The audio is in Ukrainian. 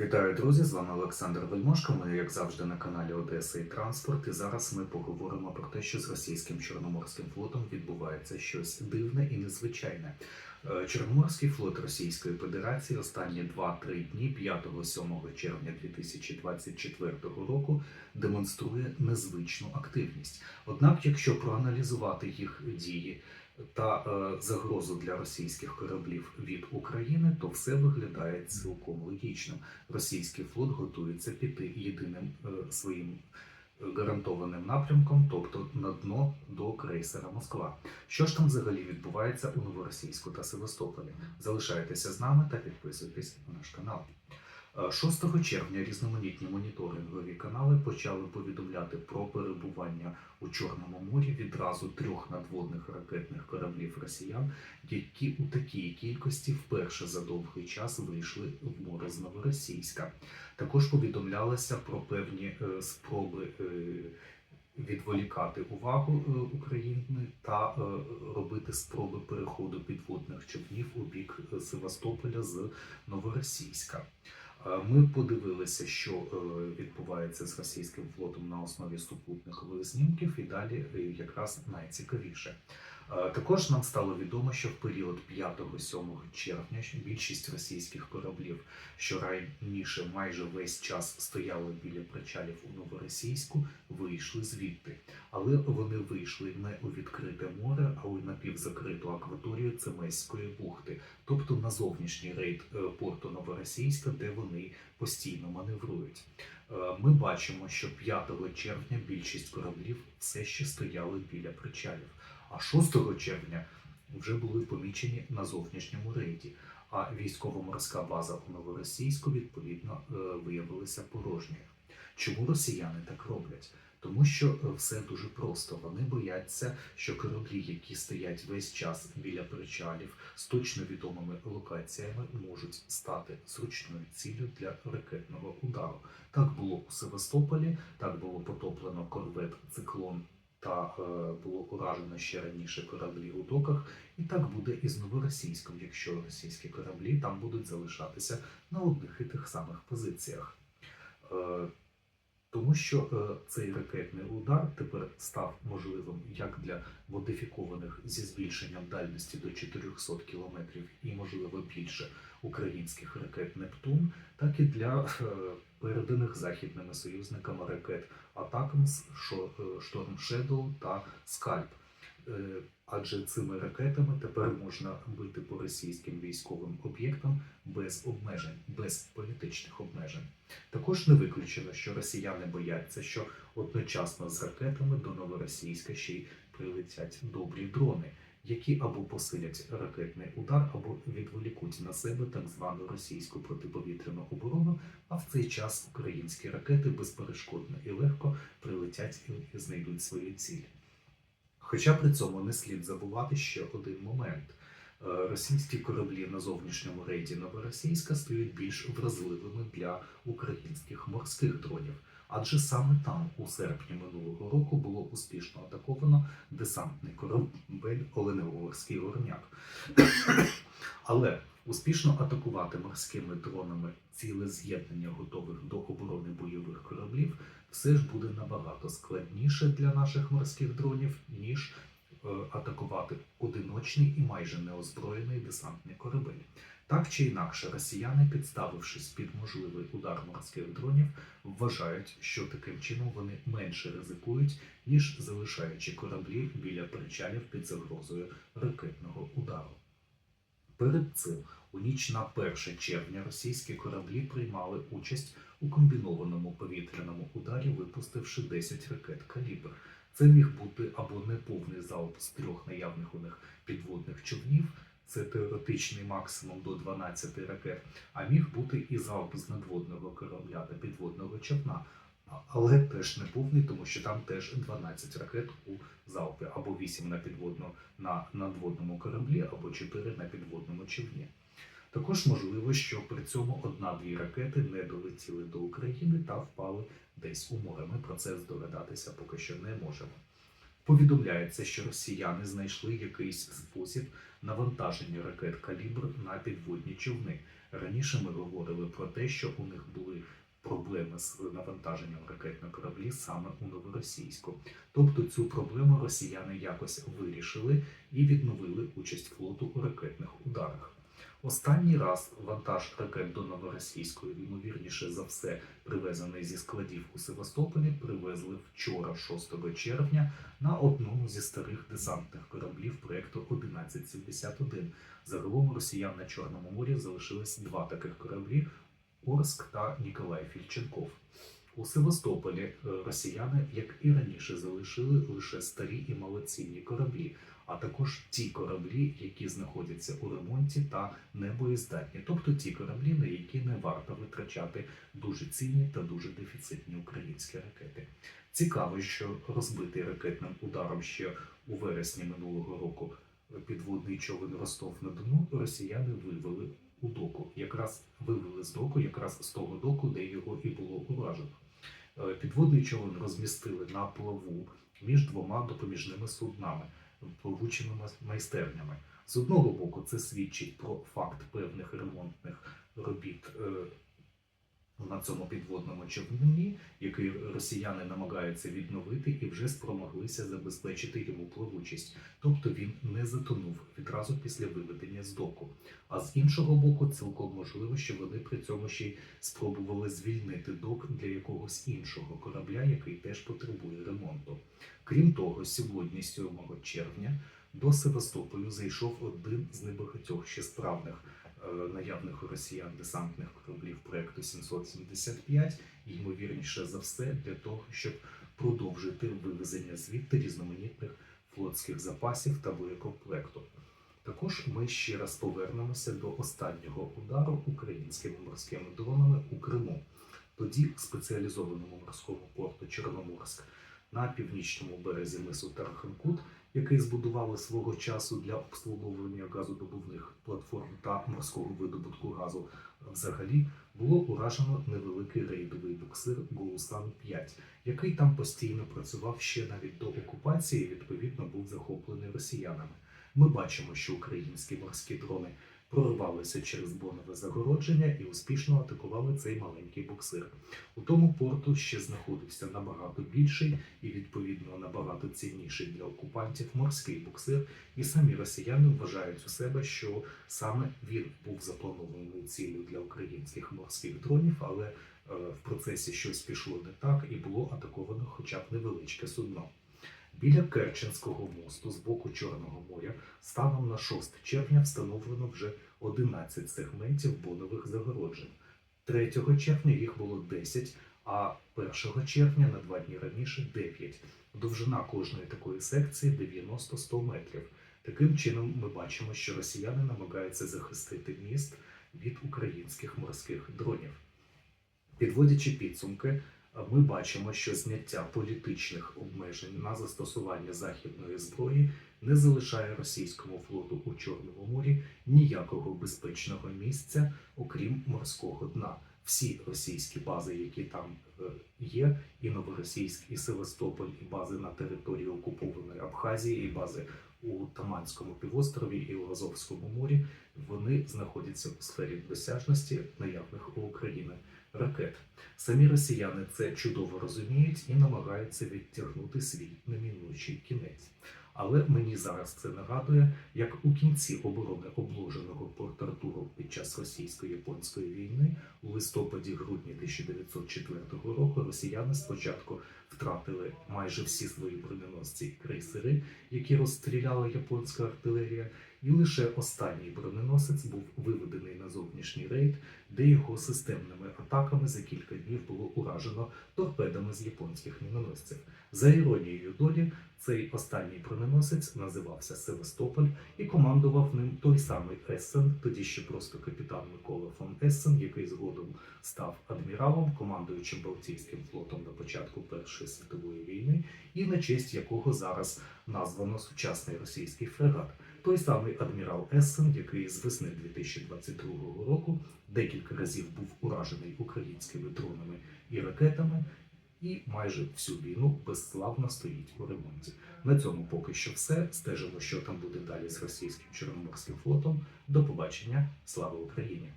Вітаю, друзі! З вами Олександр Вельмошко. Ми, як завжди, на каналі Одеса і Транспорт. І зараз ми поговоримо про те, що з російським Чорноморським флотом відбувається щось дивне і незвичайне. Е, Чорноморський флот Російської Федерації останні 2-3 дні, 5-7 червня 2024 року, демонструє незвичну активність. Однак, якщо проаналізувати їх дії та е, загрозу для російських кораблів від України, то все виглядає цілком логічним. Російський флот готується піти єдиним е, своїм е, гарантованим напрямком, тобто на дно до крейсера Москва. Що ж там взагалі відбувається у Новоросійську та Севастополі? Залишайтеся з нами та підписуйтесь на наш канал. Е, 6 червня різноманітні моніторингові канали почали повідомляти про перебування у Чорному морі відразу трьох надводних ракетних кораблів росіян, які у такій кількості вперше за довгий час вийшли в море з Новоросійська. Також повідомлялося про певні е, спроби. е, Відволікати увагу е, України та е, робити спроби переходу підводних човнів у бік е, Севастополя з Новоросійська. Е, Ми подивилися, що е, відбувається з російським флотом на основі супутникових знімків, і далі е, якраз найцікавіше. Також нам стало відомо, що в період 5-7 червня більшість російських кораблів, що раніше майже весь час стояли біля причалів у Новоросійську, вийшли звідти. Але вони вийшли не у відкрите море, а у напівзакриту акваторію Цемеської бухти, тобто на зовнішній рейд е, порту Новоросійська, де вони постійно маневрують. Е, Ми бачимо, що 5 червня більшість кораблів все ще стояли біля причалів, а 6 червня вже були помічені на зовнішньому рейді. А військово-морська база у Новоросійську відповідно е, виявилася порожньою. Чому росіяни так роблять? Тому що е, все дуже просто. Вони бояться, що кораблі, які стоять весь час біля причалів з точно відомими локаціями, можуть стати зручною ціллю для ракетного удару. Так було у Севастополі, так було потоплено корвет Циклон та е, було уражено ще раніше кораблі у доках. І так буде і з новоросійськом, якщо російські кораблі там будуть залишатися на одних і тих самих позиціях. Е, тому що е, цей ракетний удар тепер став можливим як для модифікованих зі збільшенням дальності до 400 км і, можливо, більше українських ракет Нептун, так і для е, переданих західними союзниками ракет Атакамс, Шторм Шедоу та Скальп. Е, Адже цими ракетами тепер можна бити по російським військовим об'єктам без обмежень, без політичних обмежень. Також не виключено, що росіяни бояться, що одночасно з ракетами до Новоросійська ще й прилетять добрі дрони, які або посилять ракетний удар, або відволікуть на себе так звану російську протиповітряну оборону. А в цей час українські ракети безперешкодно і легко прилетять і знайдуть свою ціль. Хоча при цьому не слід забувати ще один момент. Е, Російські кораблі на зовнішньому рейді Новоросійська стають більш вразливими для українських морських дронів, адже саме там, у серпні минулого року, було успішно атаковано десантний корабель Оленеворський горняк. Але успішно атакувати морськими дронами ціле з'єднання готових до оборони бойових кораблів все ж буде набагато складніше для наших морських дронів, ніж е, атакувати одиночний і майже неозброєний десантний корабель. Так чи інакше, росіяни, підставившись під можливий удар морських дронів, вважають, що таким чином вони менше ризикують, ніж залишаючи кораблі біля причалів під загрозою ракетного удару. Перед цим у ніч на 1 червня російські кораблі приймали участь у комбінованому повітряному ударі, випустивши 10 ракет калібр. Це міг бути або неповний залп з трьох наявних у них підводних човнів, це теоретичний максимум до 12 ракет, а міг бути і залп з надводного корабля та підводного човна. Але теж не повний, тому що там теж 12 ракет у залпі, або 8 на підводно на надводному кораблі, або 4 на підводному човні. Також можливо, що при цьому одна-дві ракети не долетіли до України та впали десь у море. Ми про це здогадатися поки що не можемо. Повідомляється, що росіяни знайшли якийсь спосіб навантаження ракет калібр на підводні човни. Раніше ми говорили про те, що у них були проблеми з навантаженням ракет на кораблі саме у новоросійську. Тобто цю проблему росіяни якось вирішили і відновили участь флоту у ракетних ударах. Останній раз вантаж ракет до Новоросійської, ймовірніше за все, привезений зі складів у Севастополі, привезли вчора, 6 червня, на одному зі старих десантних кораблів проєкту 1171. Загалом росіян на Чорному морі залишилось два таких кораблі Орск та Ніколай Фільченков. У Севастополі е, росіяни, як і раніше, залишили лише старі і малоцінні кораблі, а також ті кораблі, які знаходяться у ремонті та небоєздатні, тобто ті кораблі, на які не варто витрачати дуже цінні та дуже дефіцитні українські ракети. Цікаво, що розбитий ракетним ударом ще у вересні минулого року підводний човен Ростов на Дону росіяни вивели у доку, якраз вивели з доку, якраз з того доку, де його і було уражено. Е, Підводний човен розмістили на плаву між двома допоміжними суднами, плавучими майстернями. З одного боку, це свідчить про факт певних ремонтних робіт е, на цьому підводному човні, який росіяни намагаються відновити і вже спромоглися забезпечити йому плавучість. Тобто він не затонув відразу після виведення з доку. А з іншого боку, цілком можливо, що вони при цьому ще й спробували звільнити док для якогось іншого корабля, який теж потребує ремонту. Крім того, сьогодні, 7 червня, до Севастополю зайшов один з небагатьох ще справних наявних у росіян десантних кораблів проекту 775, і, ймовірніше за все, для того, щоб продовжити вивезення звідти різноманітних флотських запасів та боєкомплекту. Також ми ще раз повернемося до останнього удару українськими морськими дронами у Криму. Тоді в спеціалізованому морському порту Чорноморськ на північному березі мису Тарханкут, який збудували свого часу для обслуговування газодобувних платформ та морського видобутку газу, взагалі було уражено невеликий рейдовий буксир Голусан 5 який там постійно працював ще навіть до окупації, і, відповідно був захоплений росіянами. Ми бачимо, що українські морські дрони проривалися через бонове загородження і успішно атакували цей маленький буксир. У тому порту ще знаходився набагато більший і відповідно набагато цінніший для окупантів морський буксир, і самі росіяни вважають у себе, що саме він був запланованою ціллю для українських морських дронів, але е, в процесі щось пішло не так і було атаковано хоча б невеличке судно. Біля Керченського мосту з боку Чорного моря станом на 6 червня встановлено вже 11 сегментів бонових загороджень. 3 червня їх було 10, а 1 червня на два дні раніше 9. Довжина кожної такої секції 90-100 метрів. Таким чином, ми бачимо, що росіяни намагаються захистити міст від українських морських дронів. Підводячи підсумки, ми бачимо, що зняття політичних обмежень на застосування західної зброї не залишає російському флоту у Чорному морі ніякого безпечного місця, окрім морського дна. Всі російські бази, які там е, є, і Новоросійськ, і Севастополь, і бази на території окупованої Абхазії, і бази у Таманському півострові і у Азовському морі, вони знаходяться у сфері досяжності наявних у України ракет. Самі росіяни це чудово розуміють і намагаються відтягнути свій неминучий кінець. Але мені зараз це нагадує, як у кінці оборони обложеного Порт Артуру під час російсько-японської війни у листопаді-грудні 1904 року росіяни спочатку втратили майже всі свої броненосці і крейсери, які розстріляла японська артилерія, і лише останній броненосець був виведений на зовнішній рейд, де його системними атаками за кілька днів було уражено торпедами з японських міноносців. За іронією долі, цей останній броненосець називався Севастополь і командував ним той самий Ессен, тоді ще просто капітан Микола фон Ессен, який згодом став адміралом, командуючим Балтійським флотом на початку Першої світової війни, і на честь якого зараз названо сучасний російський фрегат. Той самий адмірал Ессен, який з весни 2022 року декілька разів був уражений українськими дронами і ракетами, і майже всю війну безславно стоїть у ремонті. На цьому поки що все. Стежимо, що там буде далі з російським чорноморським флотом. До побачення, слава Україні!